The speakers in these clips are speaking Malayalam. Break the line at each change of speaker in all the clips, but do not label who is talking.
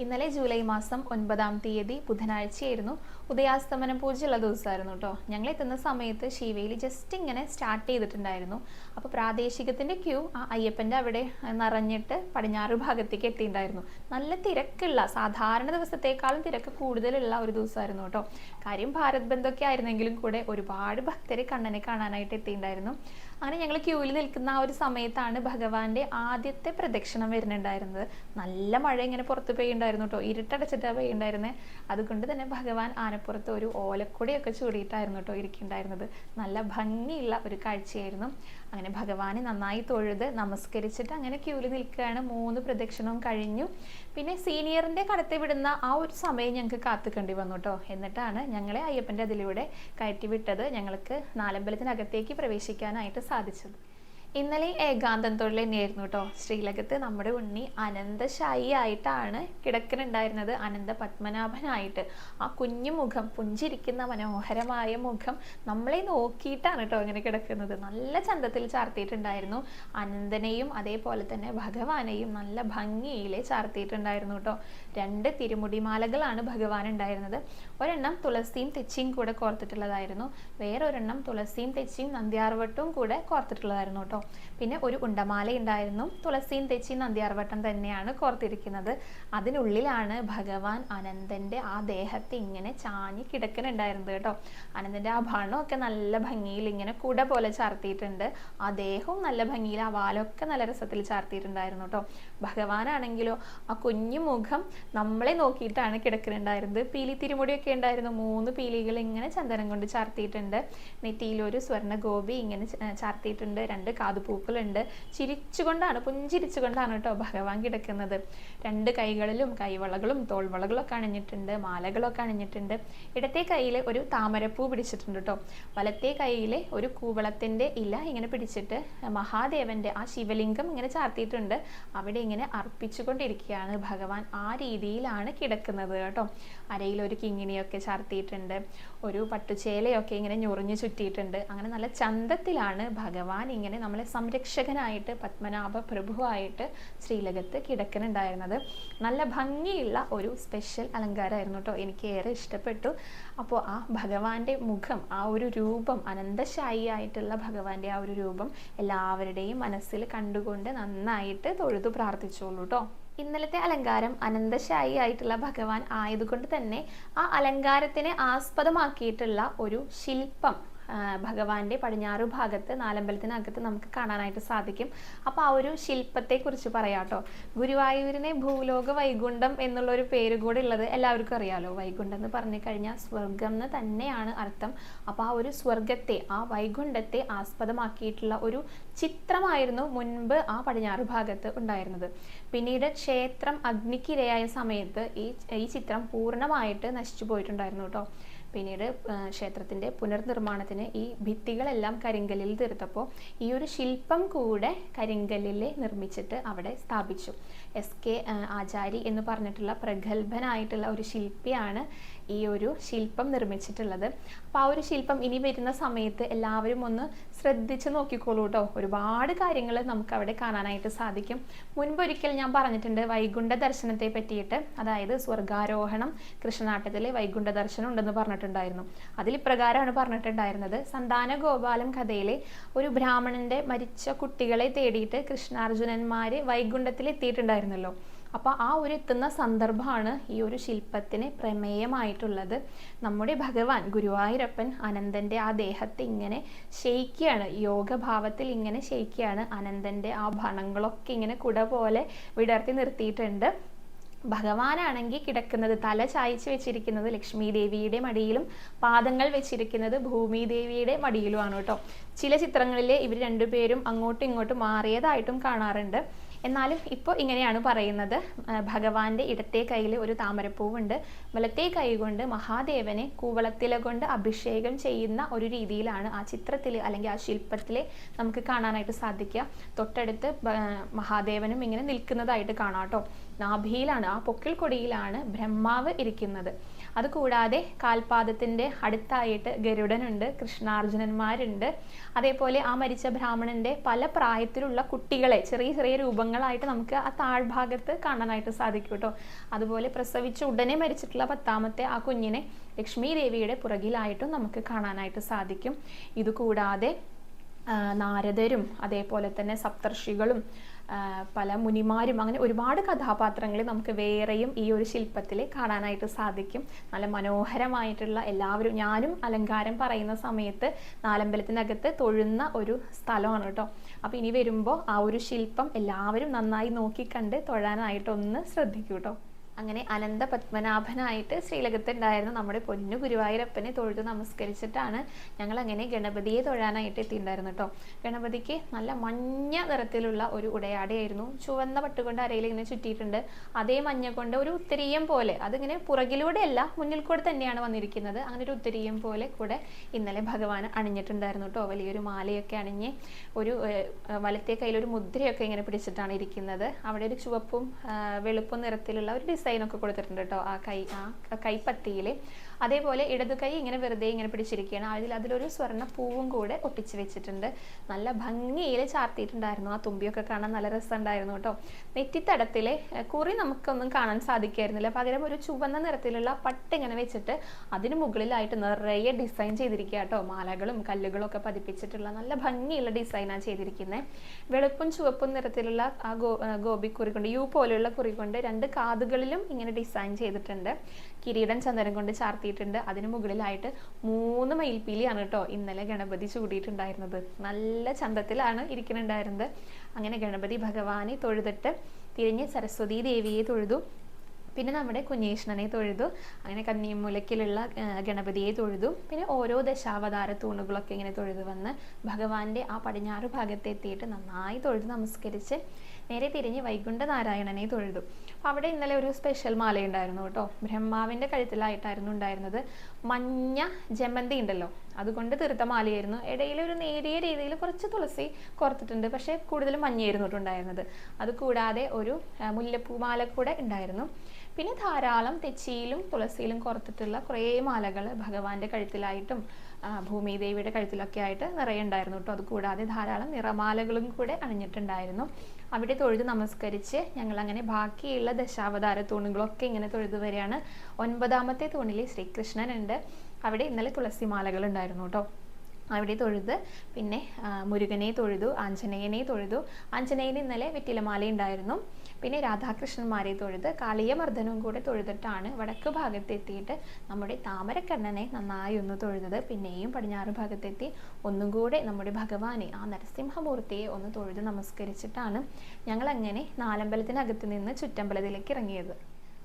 ഇന്നലെ ജൂലൈ മാസം ഒൻപതാം തീയതി ബുധനാഴ്ചയായിരുന്നു ഉദയാസ്തമന പൂജയുള്ള ദിവസമായിരുന്നു കേട്ടോ ഞങ്ങൾ എത്തുന്ന സമയത്ത് ശിവയിൽ ജസ്റ്റ് ഇങ്ങനെ സ്റ്റാർട്ട് ചെയ്തിട്ടുണ്ടായിരുന്നു. അപ്പോൾ പ്രാദേശികത്തിന്റെ ക്യൂ ആ അയ്യപ്പന്റെ അവിടെ നിറഞ്ഞിട്ട് പടിഞ്ഞാറ് ഭാഗത്തേക്ക് എത്തിയിട്ടുണ്ടായിരുന്നു. നല്ല തിരക്കുള്ള സാധാരണ ദിവസത്തേക്കാളും തിരക്ക് കൂടുതലുള്ള ഒരു ദിവസമായിരുന്നു കേട്ടോ കാര്യം ഭാരത് ബന്ധൊക്കെ ആയിരുന്നെങ്കിലും കൂടെ ഒരുപാട് ഭക്തരെ കണ്ണനെ കാണാനായിട്ട് എത്തിയിട്ടുണ്ടായിരുന്നു. അങ്ങനെ ഞങ്ങൾ ക്യൂവിൽ നിൽക്കുന്ന ആ ഒരു സമയത്താണ് ഭഗവാന്റെ ആദ്യത്തെ പ്രദക്ഷിണം വരുന്നുണ്ടായിരുന്നത്. നല്ല മഴ ഇങ്ങനെ പുറത്ത് പെയ്യുണ്ടായിരുന്നു കേട്ടോ ഇരുട്ടടച്ചിട്ടാണ് പെയ്യുണ്ടായിരുന്നത് അതുകൊണ്ട് തന്നെ ഭഗവാൻ ആനപ്പുറത്ത് ഒരു ഓലക്കൊടിയൊക്കെ ചൂടിയിട്ടായിരുന്നു കേട്ടോ ഇരിക്കുന്നുണ്ടായിരുന്നത്. നല്ല ഭംഗിയുള്ള ഒരു കാഴ്ചയായിരുന്നു. അങ്ങനെ ഭഗവാനെ നന്നായി തൊഴുത് നമസ്കരിച്ചിട്ട് അങ്ങനെ ക്യൂവിൽ നിൽക്കുകയാണ്. മൂന്ന് പ്രദക്ഷിണവും കഴിഞ്ഞു. പിന്നെ സീനിയറിന്റെ കടത്തി വിടുന്ന ആ ഒരു സമയം ഞങ്ങൾക്ക് കാത്തുക്കേണ്ടി വന്നു കേട്ടോ എന്നിട്ടാണ് ഞങ്ങളെ അയ്യപ്പന്റെ അതിലൂടെ കയറ്റി വിട്ടത് ഞങ്ങൾക്ക് നാലമ്പലത്തിനകത്തേക്ക് പ്രവേശിക്കാനായിട്ട് സാധിച്ചത്. ഇന്നലെ ഏകാന്തം തൊഴിൽ തന്നെയായിരുന്നു കേട്ടോ ശ്രീലകത്ത് നമ്മുടെ ഉണ്ണി അനന്തശായി ആയിട്ടാണ് കിടക്കനുണ്ടായിരുന്നത്. അനന്ത പത്മനാഭനായിട്ട്. ആ കുഞ്ഞു മുഖം പുഞ്ചിരിക്കുന്ന മനോഹരമായ മുഖം നമ്മളെ നോക്കിയിട്ടാണ് കേട്ടോ അങ്ങനെ കിടക്കുന്നത്. നല്ല ചന്തത്തിൽ ചാർത്തിയിട്ടുണ്ടായിരുന്നു. അനന്തനെയും അതേപോലെ തന്നെ ഭഗവാനെയും നല്ല ഭംഗിയിൽ ചാർത്തിയിട്ടുണ്ടായിരുന്നു കേട്ടോ രണ്ട് തിരുമുടിമാലകളാണ് ഭഗവാൻ ഉണ്ടായിരുന്നത് ഒരെണ്ണം തുളസിയും തെച്ചിയും കൂടെ കോർത്തിട്ടുള്ളതായിരുന്നു. വേറൊരെണ്ണം തുളസിയും തെച്ചിയും നന്ദ്യാർവട്ടവും കൂടെ കോർത്തിട്ടുള്ളതായിരുന്നു കേട്ടോ. പിന്നെ ഒരു ഉണ്ടമാല ഉണ്ടായിരുന്നു തുളസിയും തെച്ചിയും നന്ദിയാർവട്ടം തന്നെയാണ് കോർത്തിരിക്കുന്നത്. അതിനുള്ളിലാണ് ഭഗവാൻ അനന്തന്റെ ആ ദേഹത്തെ ഇങ്ങനെ ചാഞ്ഞ് കിടക്കുന്നുണ്ടായിരുന്നത് കേട്ടോ. അനന്തന്റെ ആ ഭണമൊക്കെ നല്ല ഭംഗിയിൽ ഇങ്ങനെ കുട പോലെ ചാർത്തിയിട്ടുണ്ട്. ആ ദേഹവും നല്ല ഭംഗിയിൽ ആ വാലൊക്കെ നല്ല രസത്തിൽ ചാർത്തിയിട്ടുണ്ടായിരുന്നു കേട്ടോ. ഭഗവാനാണെങ്കിലോ ആ കുഞ്ഞു മുഖം നമ്മളെ നോക്കിയിട്ടാണ് കിടക്കുന്നുണ്ടായിരുന്നത് പീലി തിരുമുടിയൊക്കെ ഉണ്ടായിരുന്നു. മൂന്ന് പീലികൾ ഇങ്ങനെ ചന്ദനം കൊണ്ട് ചാർത്തിയിട്ടുണ്ട്. നെറ്റിയിൽ ഒരു സ്വർണ ഗോപി ഇങ്ങനെ ചാർത്തിയിട്ടുണ്ട്. രണ്ട് കാതുപൂക്കളുണ്ട്. ചിരിച്ചുകൊണ്ടാണ് പുഞ്ചിരിച്ചുകൊണ്ടാണ് കേട്ടോ ഭഗവാൻ കിടക്കുന്നത്. രണ്ട് കൈകളിലും കൈവളകളും തോൾവളകളും ഒക്കെ അണിഞ്ഞിട്ടുണ്ട്. മാലകളൊക്കെ അണിഞ്ഞിട്ടുണ്ട്. ഇടത്തെ കയ്യിൽ ഒരു താമരപ്പൂ പിടിച്ചിട്ടുണ്ട് കേട്ടോ. വലത്തെ കയ്യിൽ ഒരു കൂവളത്തിന്റെ ഇല ഇങ്ങനെ പിടിച്ചിട്ട് മഹാദേവന്റെ ആ ശിവലിംഗം ഇങ്ങനെ ചാർത്തിയിട്ടുണ്ട്. അവിടെ ഇങ്ങനെ അർപ്പിച്ചുകൊണ്ടിരിക്കുകയാണ്. ഭഗവാൻ ആ രീതിയിലാണ് കിടക്കുന്നത് കേട്ടോ. അരയിൽ ഒരു കിങ്ങിണിയൊക്കെ ചാർത്തിയിട്ടുണ്ട്. ഒരു പട്ടുചേലയൊക്കെ ഇങ്ങനെ ഞൊറിഞ്ഞു ചുറ്റിയിട്ടുണ്ട്. അങ്ങനെ നല്ല ചന്തത്തിലാണ് ഭഗവാൻ ഇങ്ങനെ നമ്മളെ സംരക്ഷകനായിട്ട് പത്മനാഭ പ്രഭുവായിട്ട് ശ്രീലകത്ത് കിടക്കുന്നുണ്ടായിരുന്നത്. നല്ല ഭംഗിയുള്ള ഒരു സ്പെഷ്യൽ അലങ്കാരമായിരുന്നു കേട്ടോ. എനിക്ക് ഏറെ ഇഷ്ടപ്പെട്ടു. അപ്പോൾ ആ ഭഗവാന്റെ മുഖം ആ ഒരു രൂപം അനന്തശായി ആയിട്ടുള്ള ഭഗവാന്റെ ആ ഒരു രൂപം എല്ലാവരുടെയും മനസ്സിൽ കണ്ടുകൊണ്ട് നന്നായിട്ട് തൊഴുതു പ്രാർത്ഥിച്ചോളൂ കേട്ടോ. ഇന്നലത്തെ അലങ്കാരം അനന്തശായി ആയിട്ടുള്ള ഭഗവാൻ ആയതുകൊണ്ട് തന്നെ ആ അലങ്കാരത്തിനെ ആസ്പദമാക്കിയിട്ടുള്ള ഒരു ശില്പം. ഭഗവാന്റെ പടിഞ്ഞാറ് ഭാഗത്ത് നാലമ്പലത്തിനകത്ത് നമുക്ക് കാണാനായിട്ട് സാധിക്കും. അപ്പോൾ ആ ഒരു ശില്പത്തെക്കുറിച്ച് പറയാട്ടോ. ഗുരുവായൂരിനെ ഭൂലോക വൈകുണ്ഠം എന്നുള്ള ഒരു പേര് കൂടെ ഉള്ളത് എല്ലാവർക്കും അറിയാലോ. വൈകുണ്ഠം എന്ന് പറഞ്ഞു കഴിഞ്ഞാൽ സ്വർഗം എന്ന് തന്നെയാണ് അർത്ഥം. അപ്പോൾ ആ ഒരു സ്വർഗത്തെ ആ വൈകുണ്ഠത്തെ ആസ്പദമാക്കിയിട്ടുള്ള ഒരു ചിത്രമായിരുന്നു മുൻപ് ആ പടിഞ്ഞാറ് ഭാഗത്ത് ഉണ്ടായിരുന്നത്. പിന്നീട് ക്ഷേത്രം അഗ്നിക്കിരയായ സമയത്ത് ഈ ഈ ചിത്രം പൂർണമായിട്ട് നശിച്ചു പോയിട്ടുണ്ടായിരുന്നു കേട്ടോ. പിന്നീട് ക്ഷേത്രത്തിന്റെ പുനർനിർമ്മാണത്തിന് ഈ ഭിത്തികളെല്ലാം കരിങ്കല്ലിൽ തീർത്തപ്പോൾ ഈ ഒരു ശില്പം കൂടെ കരിങ്കല്ലിൽ നിർമ്മിച്ചിട്ട് അവിടെ സ്ഥാപിച്ചു. എസ് കെ ആചാരി എന്ന് പറഞ്ഞിട്ടുള്ള പ്രഗത്ഭനായിട്ടുള്ള ഒരു ശില്പിയാണ് ഈ ഒരു ശില്പം നിർമ്മിച്ചിട്ടുള്ളത്. അപ്പോൾ ആ ഒരു ശില്പം ഇനി വരുന്ന സമയത്ത് എല്ലാവരും ഒന്ന് ശ്രദ്ധിച്ച് നോക്കിക്കോളൂ കേട്ടോ ഒരുപാട് കാര്യങ്ങൾ നമുക്ക് അവിടെ കാണാനായിട്ട് സാധിക്കും. മുൻപൊരിക്കൽ ഞാൻ പറഞ്ഞിട്ടുണ്ട് വൈകുണ്ഠ ദർശനത്തെ പറ്റിയിട്ട്. അതായത് സ്വർഗാരോഹണം കൃഷ്ണനാട്ടത്തിലെ വൈകുണ്ഠ ദർശനം ഉണ്ടെന്ന് പറഞ്ഞിട്ടുണ്ടായിരുന്നു. അതിൽ ഇപ്രകാരമാണ് പറഞ്ഞിട്ടുണ്ടായിരുന്നത്. സന്താന ഗോപാലം കഥയിലെ ഒരു ബ്രാഹ്മണന്റെ മരിച്ച കുട്ടികളെ തേടിയിട്ട് കൃഷ്ണാർജുനന്മാര് വൈകുണ്ഠത്തിൽ എത്തിയിട്ടുണ്ടായിരുന്നല്ലോ അപ്പോൾ ആ ഒരു എത്തുന്ന സന്ദർഭമാണ് ഈ ഒരു ശില്പത്തിന് പ്രമേയമായിട്ടുള്ളത്. നമ്മുടെ ഭഗവാൻ ഗുരുവായൂരപ്പൻ അനന്തന്റെ ആ ദേഹത്തെ ഇങ്ങനെ ശയിക്കുകയാണ് യോഗഭാവത്തിൽ ഇങ്ങനെ ശയിക്കുകയാണ് അനന്തന്റെ ആ ഭണങ്ങളൊക്കെ ഇങ്ങനെ കുട പോലെ വിടർത്തി നിർത്തിയിട്ടുണ്ട്. ഭഗവാനാണെങ്കിൽ കിടക്കുന്നത് തല ചായ്ച്ച് വെച്ചിരിക്കുന്നത് ലക്ഷ്മി ദേവിയുടെ മടിയിലും പാദങ്ങൾ വെച്ചിരിക്കുന്നത് ഭൂമി ദേവിയുടെ മടിയിലുമാണ് കേട്ടോ. ചില ചിത്രങ്ങളിൽ ഇവർ രണ്ടുപേരും അങ്ങോട്ടും ഇങ്ങോട്ടും മാറിയതായിട്ടും കാണാറുണ്ട്. എന്നാലും ഇപ്പോൾ ഇങ്ങനെയാണ് പറയുന്നത്. ഭഗവാന്റെ ഇടത്തെ കയ്യിൽ ഒരു താമരപ്പൂവുണ്ട്. വലത്തെ കൈ കൊണ്ട് മഹാദേവനെ കൂവളത്തില കൊണ്ട് അഭിഷേകം ചെയ്യുന്ന ഒരു രീതിയിലാണ് ആ ചിത്രത്തിൽ അല്ലെങ്കിൽ ആ ശില്പത്തിൽ നമുക്ക് കാണാനായിട്ട് സാധിക്കുക. തൊട്ടടുത്ത് മഹാദേവനും ഇങ്ങനെ നിൽക്കുന്നതായിട്ട് കാണാം കേട്ടോ. നാഭിയിലാണ് ആ പൊക്കിൾ കൊടിയിലാണ് ബ്രഹ്മാവ് ഇരിക്കുന്നത്. അതുകൂടാതെ കാൽപാദത്തിന്റെ അടുത്തായിട്ട് ഗരുഡനുണ്ട് കൃഷ്ണാർജുനന്മാരുണ്ട്. അതേപോലെ ആ മരിച്ച ബ്രാഹ്മണന്റെ പല പ്രായത്തിലുള്ള കുട്ടികളെ ചെറിയ ചെറിയ രൂപങ്ങളായിട്ട് നമുക്ക് ആ താഴ്ഭാഗത്ത് കാണാനായിട്ട് സാധിക്കും കേട്ടോ. അതുപോലെ പ്രസവിച്ച ഉടനെ മരിച്ചിട്ടുള്ള പത്താമത്തെ ആ കുഞ്ഞിനെ ലക്ഷ്മി ദേവിയുടെ പുറകിലായിട്ടും നമുക്ക് കാണാനായിട്ട് സാധിക്കും. ഇതുകൂടാതെ നാരദരും അതേപോലെ തന്നെ സപ്തർഷികളും പല മുനിമാരും അങ്ങനെ ഒരുപാട് കഥാപാത്രങ്ങൾ നമുക്ക് വേറെയും ഈ ഒരു ശില്പത്തിൽ കാണാനായിട്ട് സാധിക്കും. നല്ല മനോഹരമായിട്ടുള്ള എല്ലാവരും ഞാനും അലങ്കാരം പറയുന്ന സമയത്ത് നാലമ്പലത്തിനകത്ത് തൊഴുന്ന ഒരു സ്ഥലമാണ് കേട്ടോ. അപ്പോൾ ഇനി വരുമ്പോൾ ആ ഒരു ശില്പം എല്ലാവരും നന്നായി നോക്കിക്കണ്ട് തൊഴാനായിട്ടൊന്ന് ശ്രദ്ധിക്കൂ കേട്ടോ അങ്ങനെ അനന്ത പത്മനാഭനായിട്ട് ശ്രീലകത്തുണ്ടായിരുന്ന നമ്മുടെ പൊന്നു ഗുരുവായൂരപ്പനെ തൊഴുത് നമസ്കരിച്ചിട്ടാണ് ഞങ്ങൾ അങ്ങനെ ഗണപതിയെ തൊഴാനായിട്ട് എത്തിയിട്ടുണ്ടായിരുന്നു കേട്ടോ. ഗണപതിക്ക് നല്ല മഞ്ഞ നിറത്തിലുള്ള ഒരു ഉടയാടയായിരുന്നു. ചുവന്ന പട്ടുകൊണ്ട് അരയിൽ ഇങ്ങനെ ചുറ്റിയിട്ടുണ്ട്. അതേ മഞ്ഞ കൊണ്ട് ഒരു ഉത്തരീയം പോലെ അതിങ്ങനെ പുറകിലൂടെയല്ല മുന്നിൽ കൂടെ തന്നെയാണ് വന്നിരിക്കുന്നത്. അങ്ങനെ ഒരു ഉത്തരീയം പോലെ കൂടെ ഇന്നലെ ഭഗവാൻ അണിഞ്ഞിട്ടുണ്ടായിരുന്നു കേട്ടോ. വലിയൊരു മാലയൊക്കെ അണിഞ്ഞ് ഒരു വലത്തെ കയ്യിൽ ഒരു മുദ്രയൊക്കെ ഇങ്ങനെ പിടിച്ചിട്ടാണ് ഇരിക്കുന്നത്. അവിടെ ഒരു ചുവപ്പും വെളുപ്പും നിറത്തിലുള്ള ഒരു ഡിസൈൻ ഒക്കെ കൊടുത്തിട്ടുണ്ട് കേട്ടോ ആ കൈ ആ കൈപ്പത്തിയിൽ അതേപോലെ ഇടതു കൈ ഇങ്ങനെ വെറുതെ ഇങ്ങനെ പിടിച്ചിരിക്കുകയാണ്. അതിൽ അതിലൊരു സ്വർണ പൂവും കൂടെ ഒട്ടിച്ച് വെച്ചിട്ടുണ്ട്. നല്ല ഭംഗിയിൽ ചാർത്തിയിട്ടുണ്ടായിരുന്നു. ആ തുമ്പിയൊക്കെ കാണാൻ നല്ല രസമുണ്ടായിരുന്നു കേട്ടോ. നെറ്റിത്തടത്തിലെ കുറി നമുക്കൊന്നും കാണാൻ സാധിക്കായിരുന്നില്ല. പകരം ഒരു ചുവന്ന നിറത്തിലുള്ള പട്ട് ഇങ്ങനെ വെച്ചിട്ട് അതിന് മുകളിലായിട്ട് നിറയെ ഡിസൈൻ ചെയ്തിരിക്കുക കേട്ടോ. മാലകളും കല്ലുകളും ഒക്കെ പതിപ്പിച്ചിട്ടുള്ള നല്ല ഭംഗിയുള്ള ഡിസൈനാണ് ചെയ്തിരിക്കുന്നത് വെളുപ്പും ചുവപ്പും നിറത്തിലുള്ള ആ ഗോ ഗോപിക്കുറി കൊണ്ട് യു പോലെയുള്ള കുറി കൊണ്ട് രണ്ട് കാതുകളിലും ഇങ്ങനെ ഡിസൈൻ ചെയ്തിട്ടുണ്ട്. കിരീടം ചന്ദനം കൊണ്ട് ചാർത്തിയിട്ടുണ്ട്. അതിന് മുകളിലായിട്ട് മൂന്ന് മയിൽപ്പീലിയാണ് കേട്ടോ ഇന്നലെ ഗണപതി ചൂടിയിട്ടുണ്ടായിരുന്നത്. നല്ല ചന്തത്തിലാണ് ഇരിക്കുന്നുണ്ടായിരുന്നത്. അങ്ങനെ ഗണപതി ഭഗവാനെ തൊഴുതിട്ട് തിരിഞ്ഞ് സരസ്വതി ദേവിയെ തൊഴുതു. പിന്നെ നമ്മുടെ കുഞ്ഞേഷ്ണനെ തൊഴുതു. അങ്ങനെ കന്നിമൂലക്കിലുള്ള ഗണപതിയെ തൊഴുതു. പിന്നെ ഓരോ ദശാവതാര തൂണുകളൊക്കെ ഇങ്ങനെ തൊഴുതു വന്ന് ഭഗവാന്റെ ആ പടിഞ്ഞാറ് ഭാഗത്ത് എത്തിയിട്ട് നന്നായി തൊഴുതു നമസ്കരിച്ച് നേരെ തിരിഞ്ഞ് വൈകുണ്ഠ നാരായണനെ തൊഴുതു അവിടെ ഇന്നലെ ഒരു സ്പെഷ്യൽ മാലയുണ്ടായിരുന്നു കേട്ടോ. ബ്രഹ്മാവിന്റെ കഴുത്തിലായിട്ടായിരുന്നു ഉണ്ടായിരുന്നത്. മഞ്ഞ ജമന്തി ഉണ്ടല്ലോ. അതുകൊണ്ട് തീർത്ത മാലയായിരുന്നു. ഇടയിൽ ഒരു നേരിയ രീതിയിൽ കുറച്ച് തുളസി കോർത്തിട്ടുണ്ട്. പക്ഷേ കൂടുതലും മഞ്ഞയായിരുന്നു ഉണ്ടായിരുന്നത്. അതുകൂടാതെ ഒരു മുല്ലപ്പൂ മുല്ലപ്പൂമാല കൂടെ ഉണ്ടായിരുന്നു. പിന്നെ ധാരാളം തെച്ചിയിലും തുളസിയിലും കോർത്തിട്ടുള്ള കുറേ മാലകൾ ഭഗവാന്റെ കഴുത്തിലായിട്ടും ഭൂമിദേവിയുടെ കഴുത്തിലൊക്കെ ആയിട്ട് നിറയെ ഉണ്ടായിരുന്നു കേട്ടോ. അതുകൂടാതെ ധാരാളം നിറമാലകളും കൂടെ അണിഞ്ഞിട്ടുണ്ടായിരുന്നു. അവിടെ തൊഴുത് നമസ്കരിച്ച് ഞങ്ങൾ അങ്ങനെ ബാക്കിയുള്ള ദശാവതാര തൂണുകളൊക്കെ ഇങ്ങനെ തൊഴുത് വരികയാണ്. ഒൻപതാമത്തെ തൂണിൽ ശ്രീകൃഷ്ണനുണ്ട്. അവിടെ ഇന്നലെ തുളസി മാലകൾ ഉണ്ടായിരുന്നു കേട്ടോ അവിടെ തൊഴുത് പിന്നെ മുരുകനെ തൊഴുതു ആഞ്ജനേയനെ തൊഴുതു. ആഞ്ജനേയന് ഇന്നലെ വെറ്റിലമാല ഉണ്ടായിരുന്നു. പിന്നെ രാധാകൃഷ്ണന്മാരെ തൊഴുത് കാളിയമർദ്ദനവും കൂടെ തൊഴുതിട്ടാണ് വടക്ക് ഭാഗത്ത് എത്തിയിട്ട് നമ്മുടെ താമരക്കണ്ണനെ നന്നായി ഒന്ന് തൊഴുതത് പിന്നെയും പടിഞ്ഞാറ് ഭാഗത്തെത്തി ഒന്നും കൂടെ നമ്മുടെ ഭഗവാനെ ആ നരസിംഹമൂർത്തിയെ ഒന്ന് തൊഴുത് നമസ്കരിച്ചിട്ടാണ് ഞങ്ങൾ അങ്ങനെ നാലമ്പലത്തിനകത്ത് നിന്ന് ചുറ്റമ്പലത്തിലേക്ക് ഇറങ്ങിയത്.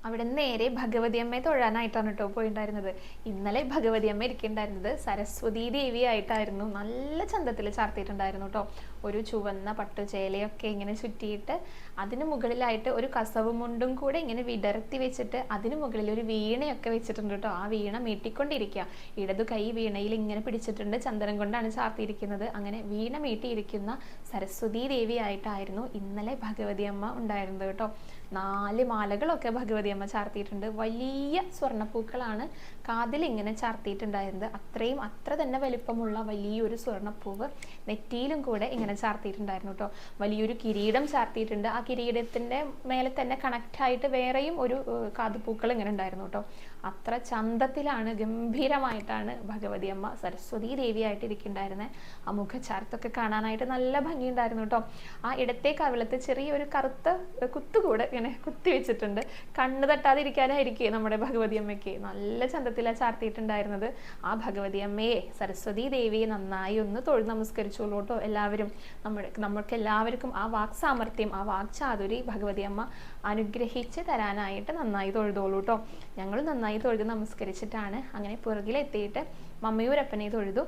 അവിടെ നേരെ ഭഗവതി അമ്മയെ തൊഴാനായിട്ടാണ് കേട്ടോ പോയിട്ടുണ്ടായിരുന്നത് ഇന്നലെ ഭഗവതി അമ്മ ഇരിക്കുന്നുണ്ടായിരുന്നത് സരസ്വതി ദേവി ആയിട്ടായിരുന്നു. നല്ല ചന്തത്തിൽ ചാർത്തിയിട്ടുണ്ടായിരുന്നു കേട്ടോ ഒരു ചുവന്ന പട്ടുചേലയൊക്കെ ഇങ്ങനെ ചുറ്റിയിട്ട് അതിന് മുകളിലായിട്ട് ഒരു കസവ് മുണ്ടും കൂടെ ഇങ്ങനെ വിടർത്തി വെച്ചിട്ട് അതിന് മുകളിൽ ഒരു വീണയൊക്കെ വെച്ചിട്ടുണ്ട് കേട്ടോ ആ വീണ മീട്ടിക്കൊണ്ടിരിക്കുക ഇടതു കൈ വീണയിൽ ഇങ്ങനെ പിടിച്ചിട്ടുണ്ട്. ചന്ദനം കൊണ്ടാണ് ചാർത്തിയിരിക്കുന്നത്. അങ്ങനെ വീണ മീട്ടിയിരിക്കുന്ന സരസ്വതി ദേവി ആയിട്ടായിരുന്നു ഇന്നലെ ഭഗവതി അമ്മ ഉണ്ടായിരുന്നത് കേട്ടോ നാല് മാലകളൊക്കെ ഭഗവതി അമ്മ ചാർത്തിയിട്ടുണ്ട്. വലിയ സ്വർണപ്പൂക്കളാണ് കാതിൽ ഇങ്ങനെ ചാർത്തിയിട്ടുണ്ടായിരുന്നത്. അത്രയും അത്ര തന്നെ വലിപ്പമുള്ള വലിയൊരു സ്വർണപ്പൂവ് നെറ്റിയിലും കൂടെ ഇങ്ങനെ ചാർത്തിയിട്ടുണ്ടായിരുന്നു കേട്ടോ. വലിയൊരു കിരീടം ചാർത്തിയിട്ടുണ്ട്. ആ കിരീടത്തിന്റെ മേലെ തന്നെ കണക്റ്റായിട്ട് വേറെയും ഒരു കാതുപൂക്കൾ ഇങ്ങനെ ഉണ്ടായിരുന്നു കേട്ടോ. അത്ര ചന്തത്തിലാണ് ഗംഭീരമായിട്ടാണ് ഭഗവതി അമ്മ സരസ്വതി ദേവിയായിട്ട് ഇരിക്കുന്നുണ്ടായിരുന്നത് ആ മുഖചാരത്തൊക്കെ കാണാനായിട്ട് നല്ല ഭംഗിയുണ്ടായിരുന്നു കേട്ടോ. ആ ഇടത്തെ കവിളത്ത് ചെറിയൊരു കറുത്ത കുത്തുകൂടെ ഇങ്ങനെ കുത്തി വെച്ചിട്ടുണ്ട് കണ്ണ് തട്ടാതിരിക്കാനായിരിക്കും നമ്മുടെ ഭഗവതി അമ്മയ്ക്ക് നല്ല ചന്തത്തിലാണ് ചാർത്തിയിട്ടുണ്ടായിരുന്നത്. ആ ഭഗവതി അമ്മയെ സരസ്വതി ദേവിയെ നന്നായി ഒന്ന് തൊഴിൽ നമസ്കരിച്ചോളൂ കേട്ടോ എല്ലാവരും. നമ്മുടെ നമ്മൾക്ക് എല്ലാവർക്കും ആ വാക് സാമർഥ്യം ആ വാക് ചാതുരി ഭഗവതി അമ്മ അനുഗ്രഹിച്ച് തരാനായിട്ട് നന്നായി തൊഴുതോളൂ കേട്ടോ ഞങ്ങൾ നന്നായി തൊഴുത് നമസ്കരിച്ചിട്ടാണ് അങ്ങനെ പുറകിലെത്തിയിട്ട് മമ്മയൂരപ്പനെ തൊഴുതു.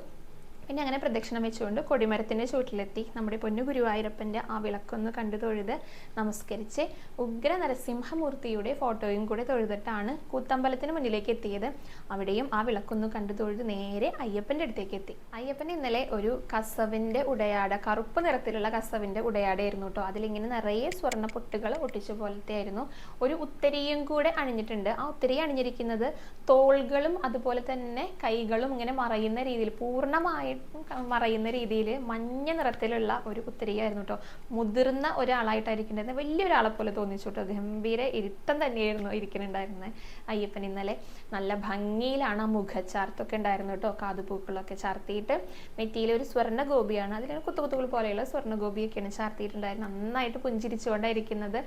ഇനി അങ്ങനെ പ്രദക്ഷിണം വെച്ചുകൊണ്ട് കൊടിമരത്തിന്റെ ചുവട്ടിലെത്തി നമ്മുടെ പൊന്നു ഗുരുവായൂരപ്പന്റെ ആ വിളക്കൊന്ന് കണ്ടു തൊഴുത് നമസ്കരിച്ച് ഉഗ്ര നരസിംഹമൂർത്തിയുടെ ഫോട്ടോയും കൂടെ തൊഴുതിട്ടാണ് കൂത്തമ്പലത്തിന് മുന്നിലേക്ക് എത്തിയത്. അവിടെയും ആ വിളക്കൊന്ന് കണ്ടു തൊഴുത് നേരെ അയ്യപ്പന്റെ അടുത്തേക്ക് എത്തി. അയ്യപ്പൻ ഇന്നലെ ഒരു കസവിന്റെ ഉടയാട കറുപ്പ് നിറത്തിലുള്ള കസവിന്റെ ഉടയാടയായിരുന്നു കേട്ടോ. അതിലിങ്ങനെ നിറയെ സ്വർണ പൊട്ടുകൾ ഒട്ടിച്ച പോലത്തെ ആയിരുന്നു ഒരു ഉത്തരിയും കൂടെ അണിഞ്ഞിട്ടുണ്ട്. ആ ഉത്തരി അണിഞ്ഞിരിക്കുന്നത് തോളുകളും അതുപോലെ തന്നെ കൈകളും ഇങ്ങനെ മറയുന്ന രീതിയിൽ പൂർണമായിട്ടും മറയുന്ന രീതിയിൽ മഞ്ഞ നിറത്തിലുള്ള ഒരു ഉത്തരിയായിരുന്നു കേട്ടോ മുതിർന്ന ഒരാളായിട്ടായിരിക്കുന്നത് വലിയൊരാളെ പോലെ തോന്നിച്ചു കേട്ടോ ഗംഭീര ഇരുത്തം തന്നെയായിരുന്നു ഇരിക്കുന്നുണ്ടായിരുന്നത് അയ്യപ്പൻ ഇന്നലെ. നല്ല ഭംഗിയിലാണ് ആ മുഖച്ചാർത്തൊക്കെ ഉണ്ടായിരുന്നു കേട്ടോ കാതുപൂക്കളൊക്കെ ചാർത്തിയിട്ട് നെറ്റിയിൽ ഒരു സ്വർണ ഗോപിയാണ് അതിൽ കുത്തുകുത്തുകൾ പോലെയുള്ള സ്വർണ ഗോപിയൊക്കെയാണ് ചാർത്തിയിട്ടുണ്ടായിരുന്നത് നന്നായിട്ട് പുഞ്ചിരിച്ചുകൊണ്ടായിരിക്കുന്നത്.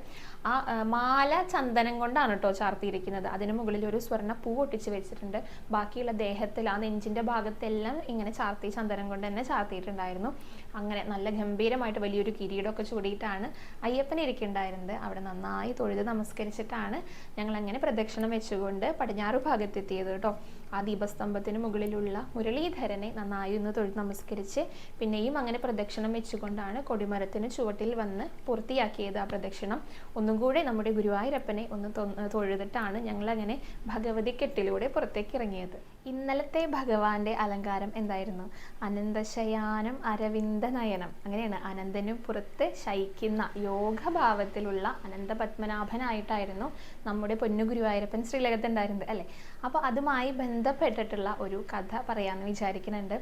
ആ, മാല ചന്ദനം കൊണ്ടാണ് കേട്ടോ ചാർത്തിയിരിക്കുന്നത്. അതിന് മുകളിൽ ഒരു സ്വർണ പൂ ഒട്ടിച്ച് വെച്ചിട്ടുണ്ട്. ബാക്കിയുള്ള ദേഹത്തിൽ ആ നെഞ്ചിന്റെ ഭാഗത്തെല്ലാം ഇങ്ങനെ ചാർത്തി ചന്ദനം കൊണ്ട് തന്നെ ചാർത്തിയിട്ടുണ്ടായിരുന്നു. അങ്ങനെ നല്ല ഗംഭീരമായിട്ട് വലിയൊരു കിരീടമൊക്കെ ചൂടിയിട്ടാണ് അയ്യപ്പൻ ഇരിക്കുന്നുണ്ടായിരുന്നത്. അവിടെ നന്നായി തൊഴുത് നമസ്കരിച്ചിട്ടാണ് ഞങ്ങൾ അങ്ങനെ പ്രദക്ഷിണം വെച്ചുകൊണ്ട് പടിഞ്ഞാറ് ഭാഗത്തെത്തിയത് കേട്ടോ. ആ ദീപസ്തംഭത്തിന് മുകളിലുള്ള മുരളീധരനെ നന്നായി ഒന്ന് തൊഴുത് നമസ്കരിച്ച് പിന്നെയും അങ്ങനെ പ്രദക്ഷിണം വെച്ചുകൊണ്ടാണ് കൊടിമരത്തിന് ചുവട്ടിൽ വന്ന് പൂർത്തിയാക്കിയത് ആ പ്രദക്ഷിണം. ഒന്നും കൂടെ നമ്മുടെ ഗുരുവായൂരപ്പനെ ഒന്ന് തൊഴുതിട്ടാണ് ഞങ്ങൾ അങ്ങനെ ഭഗവതി കെട്ടിലൂടെ പുറത്തേക്ക് ഇറങ്ങിയത്. ഇന്നലത്തെ ഭഗവാന്റെ അലങ്കാരം എന്തായിരുന്നു? അനന്തശയാനം അരവിന്ദ നയനം. അങ്ങനെയാണ് അനന്തനും പുറത്ത് ശയിക്കുന്ന യോഗഭാവത്തിലുള്ള അനന്ത പത്മനാഭനായിട്ടായിരുന്നു നമ്മുടെ പൊന്നു ഗുരുവായൂരപ്പൻ ശ്രീലകത്തുണ്ടായിരുന്നത് അല്ലേ? അപ്പോൾ അതുമായി ബന്ധപ്പെട്ടിട്ടുള്ള ഒരു കഥ പറയാമെന്ന് വിചാരിക്കുന്നുണ്ട്.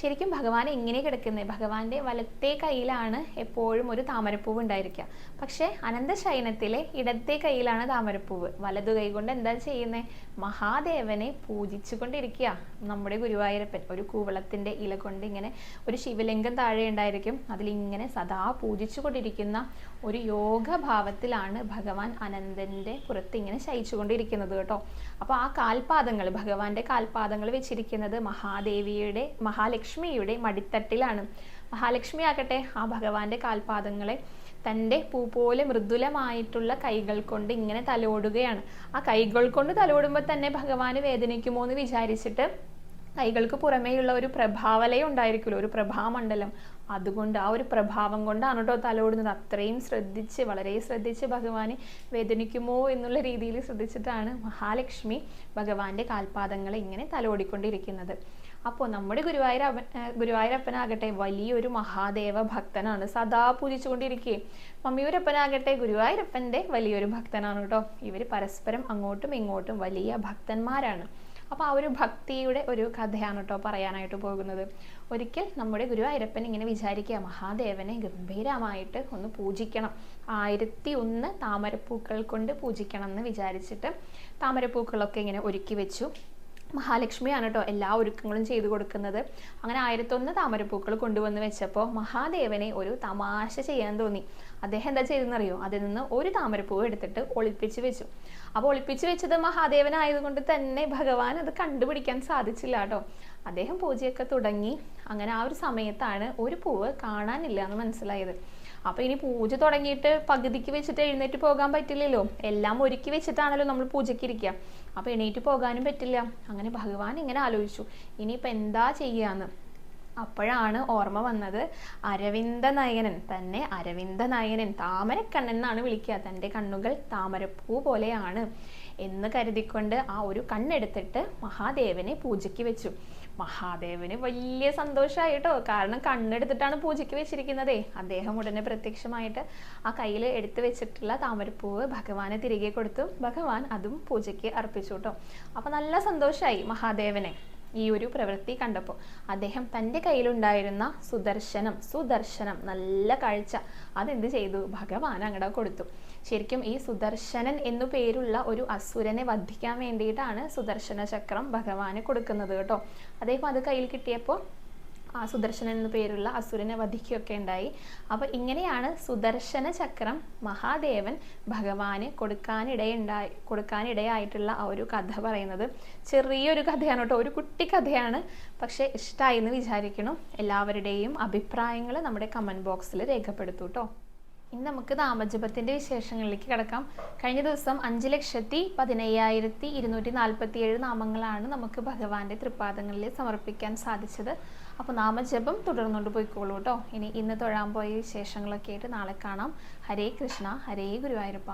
ശരിക്കും ഭഗവാൻ എങ്ങനെ കിടക്കുന്നത് ഭഗവാന്റെ വലത്തെ കയ്യിലാണ് എപ്പോഴും ഒരു താമരപ്പൂവ് ഉണ്ടായിരിക്കുക. പക്ഷേ അനന്തശയനത്തിലെ ഇടത്തെ കയ്യിലാണ് താമരപ്പൂവ്. വലതു കൈ കൊണ്ട് എന്താ ചെയ്യുന്നത് മഹാദേവനെ പൂജിച്ചുകൊണ്ടിരിക്കുക. നമ്മുടെ ഗുരുവായൂരപ്പൻ ഒരു കൂവളത്തിന്റെ ഇല കൊണ്ട് ഇങ്ങനെ ഒരു ശിവലിംഗം താഴെ ഉണ്ടായിരിക്കും. അതിലിങ്ങനെ സദാ പൂജിച്ചുകൊണ്ടിരിക്കുന്ന ഒരു യോഗഭാവത്തിലാണ് ഭഗവാൻ അനന്തന്റെ പുറത്ത് ഇങ്ങനെ ശയിച്ചുകൊണ്ടിരിക്കുന്നത് കേട്ടോ. അപ്പോൾ ആ കാൽപാദങ്ങൾ ഭഗവാന്റെ കാൽപാദങ്ങൾ വെച്ചിരിക്കുന്നത് മഹാദേവിയുടെ മഹാലക്ഷ്മിയുടെ മടിത്തട്ടിലാണ്. മഹാലക്ഷ്മി ആകട്ടെ ആ ഭഗവാന്റെ കാൽപാദങ്ങളെ തന്റെ പൂ പോലെ മൃദുലമായിട്ടുള്ള കൈകൾ കൊണ്ട് ഇങ്ങനെ തലോടുകയാണ്. ആ കൈകൾ കൊണ്ട് തലോടുമ്പോൾ തന്നെ ഭഗവാന് വേദനിക്കുമോ എന്ന് വിചാരിച്ചിട്ട് കൈകൾക്ക് പുറമേയുള്ള ഒരു പ്രഭാവലയം ഉണ്ടായിരിക്കുമല്ലോ ഒരു പ്രഭാമണ്ഡലം. അതുകൊണ്ട് ആ ഒരു പ്രഭാവം കൊണ്ടാണ് കേട്ടോ തലോടുന്നത്. അത്രയും ശ്രദ്ധിച്ച് വളരെ ശ്രദ്ധിച്ച് ഭഗവാനെ വേദനിക്കുമോ എന്നുള്ള രീതിയിൽ ശ്രദ്ധിച്ചിട്ടാണ് മഹാലക്ഷ്മി ഭഗവാന്റെ കാൽപാദങ്ങളെ ഇങ്ങനെ തലോടിക്കൊണ്ടിരിക്കുന്നത്. അപ്പോൾ നമ്മുടെ ഗുരുവായൂർ അവൻ ഗുരുവായൂരപ്പനാകട്ടെ വലിയൊരു മഹാദേവ ഭക്തനാണ്. സദാ പൂജിച്ചുകൊണ്ടിരിക്കുകയും മമ്മിയൂരപ്പനാകട്ടെ ഗുരുവായൂരപ്പന്റെ വലിയൊരു ഭക്തനാണ് കേട്ടോ. ഇവർ പരസ്പരം അങ്ങോട്ടും ഇങ്ങോട്ടും വലിയ ഭക്തന്മാരാണ്. അപ്പോൾ ആ ഒരു ഭക്തിയുടെ ഒരു കഥയാണ് കേട്ടോ പറയാനായിട്ട് പോകുന്നത്. ഒരിക്കൽ നമ്മുടെ ഗുരുവായൂരപ്പൻ ഇങ്ങനെ വിചാരിക്കുക മഹാദേവനെ ഗംഭീരമായിട്ട് ഒന്ന് പൂജിക്കണം. ആയിരത്തി ഒന്ന് താമരപ്പൂക്കൾ കൊണ്ട് പൂജിക്കണം എന്ന് വിചാരിച്ചിട്ട് താമരപ്പൂക്കളൊക്കെ ഇങ്ങനെ ഒരുക്കി വെച്ചു. മഹാലക്ഷ്മിയാണ് കേട്ടോ എല്ലാ ഒരുക്കങ്ങളും ചെയ്തു കൊടുക്കുന്നത്. അങ്ങനെ ആയിരത്തൊന്ന് താമരപ്പൂക്കൾ കൊണ്ടുവന്ന് വെച്ചപ്പോൾ മഹാദേവനെ ഒരു തമാശ ചെയ്യാൻ തോന്നി. അദ്ദേഹം എന്താ ചെയ്തെന്നറിയോ അതിൽ നിന്ന് ഒരു താമരപ്പൂവ് എടുത്തിട്ട് ഒളിപ്പിച്ച് വെച്ചു. അപ്പോൾ ഒളിപ്പിച്ച് വെച്ചത് മഹാദേവനായതുകൊണ്ട് തന്നെ ഭഗവാൻ അത് കണ്ടുപിടിക്കാൻ സാധിച്ചില്ല കേട്ടോ അദ്ദേഹം പൂജയൊക്കെ തുടങ്ങി. അങ്ങനെ ആ ഒരു സമയത്താണ് ഒരു പൂവ് കാണാനില്ല എന്ന് മനസ്സിലായത്. അപ്പൊ ഇനി പൂജ തുടങ്ങിയിട്ട് പകുതിക്ക് വെച്ചിട്ട് എഴുന്നേറ്റ് പോകാൻ പറ്റില്ലല്ലോ. എല്ലാം ഒരുക്കി വെച്ചിട്ടാണല്ലോ നമ്മൾ പൂജയ്ക്ക് ഇരിക്കുക അപ്പൊ എണീറ്റ് പോകാനും പറ്റില്ല. അങ്ങനെ ഭഗവാൻ ഇങ്ങനെ ആലോചിച്ചു. ഇനിയിപ്പോ എന്താ ചെയ്യാന്ന്? അപ്പോഴാണ് ഓർമ്മ വന്നത് അരവിന്ദ നയനൻ തന്നെ അരവിന്ദ നയനൻ താമരക്കണ്ണൻ എന്നാണ് വിളിക്കുക. തന്റെ കണ്ണുകൾ താമരപ്പൂ പോലെയാണ് എന്ന് കരുതിക്കൊണ്ട് ആ ഒരു കണ്ണെടുത്തിട്ട് മഹാദേവനെ പൂജയ്ക്ക് വെച്ചു. മഹാദേവന് വലിയ സന്തോഷമായി കേട്ടോ കാരണം കണ്ണെടുത്തിട്ടാണ് പൂജയ്ക്ക് വെച്ചിരിക്കുന്നതേ. അദ്ദേഹം ഉടനെ പ്രത്യക്ഷമായിട്ട് ആ കയ്യിൽ എടുത്തു വെച്ചിട്ടുള്ള താമരപ്പൂവ് ഭഗവാന് തിരികെ കൊടുത്തു. ഭഗവാൻ അതും പൂജയ്ക്ക് അർപ്പിച്ചു കേട്ടോ. അപ്പൊ നല്ല സന്തോഷമായി മഹാദേവനെ ഈ ഒരു പ്രവൃത്തി കണ്ടപ്പോൾ അദ്ദേഹം തന്റെ കയ്യിലുണ്ടായിരുന്ന സുദർശനം സുദർശനം നല്ല കാഴ്ച അതെന്ത് ചെയ്തു? ഭഗവാൻ അങ്ങടെ കൊടുത്തു. ശരിക്കും ഈ സുദർശനൻ എന്നു പേരുള്ള ഒരു അസുരനെ വധിക്കാൻ വേണ്ടിയിട്ടാണ് സുദർശന ചക്രം ഭഗവാന് കൊടുക്കുന്നത് കേട്ടോ. അദ്ദേഹം അത് കയ്യിൽ കിട്ടിയപ്പോൾ ആ സുദർശനൻ എന്നു പേരുള്ള അസുരനെ വധിക്കുകയൊക്കെ ഉണ്ടായി. അപ്പോൾ ഇങ്ങനെയാണ് സുദർശന ചക്രം മഹാദേവൻ ഭഗവാന് കൊടുക്കാനിടയുണ്ടായി കൊടുക്കാനിടയായിട്ടുള്ള ആ ഒരു കഥ പറയുന്നത്. ചെറിയൊരു കഥയാണ് കേട്ടോ ഒരു കുട്ടി കഥയാണ്. പക്ഷേ ഇഷ്ടമായി എന്ന് വിചാരിക്കണം എല്ലാവരുടെയും അഭിപ്രായങ്ങൾ നമ്മുടെ കമന്റ് ബോക്സിൽ രേഖപ്പെടുത്തൂ കേട്ടോ. ഇനി നമുക്ക് നാമജപത്തിന്റെ വിശേഷങ്ങളിലേക്ക് കിടക്കാം. കഴിഞ്ഞ ദിവസം അഞ്ച് ലക്ഷത്തി പതിനയ്യായിരത്തി ഇരുന്നൂറ്റി നാൽപ്പത്തി ഏഴ് നാമങ്ങളാണ് നമുക്ക് ഭഗവാന്റെ തൃപ്പാദങ്ങളിൽ സമർപ്പിക്കാൻ സാധിച്ചത്. അപ്പോൾ നാമജപം തുടർന്നുകൊണ്ട് പോയിക്കോളൂ കേട്ടോ. ഇനി ഇന്ന് തൊഴാൻ പോയ വിശേഷങ്ങളൊക്കെ ആയിട്ട് നാളെ കാണാം. ഹരേ കൃഷ്ണ ഹരേ ഗുരുവായൂരപ്പ.